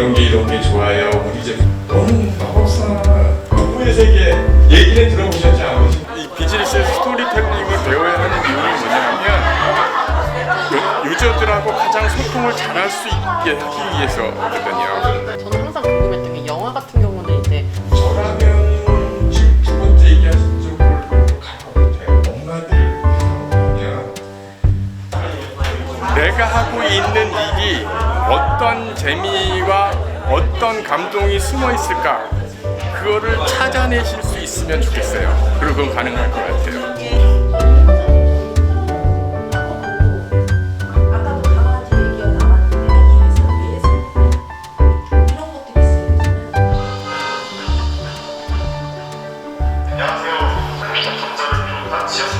이런 게 이런 게 좋아요. 우리 집 너는 마법사 부부의 세계 얘기는 들어보셨지 않으십니까? 이 비즈니스 스토리텔링을 배워야 하는 이유는 뭐냐면 유- 유저들하고 가장 소통을 잘할 수 있게 하기 위해서거든요. 저는 항상 궁금했던 게 영화 같은 경우는 이제 저라면 지금 두 번째 얘기하신 쪽으로 갈것 같아요. 엄마들 그냥 내가 하고 있는 일이 어떤 재미와 어떤 감동이 숨어 있을까 그거를 찾아내실 수 있으면 좋겠어요. 그리고 그건 가능할 것 같아요. 안녕하세요.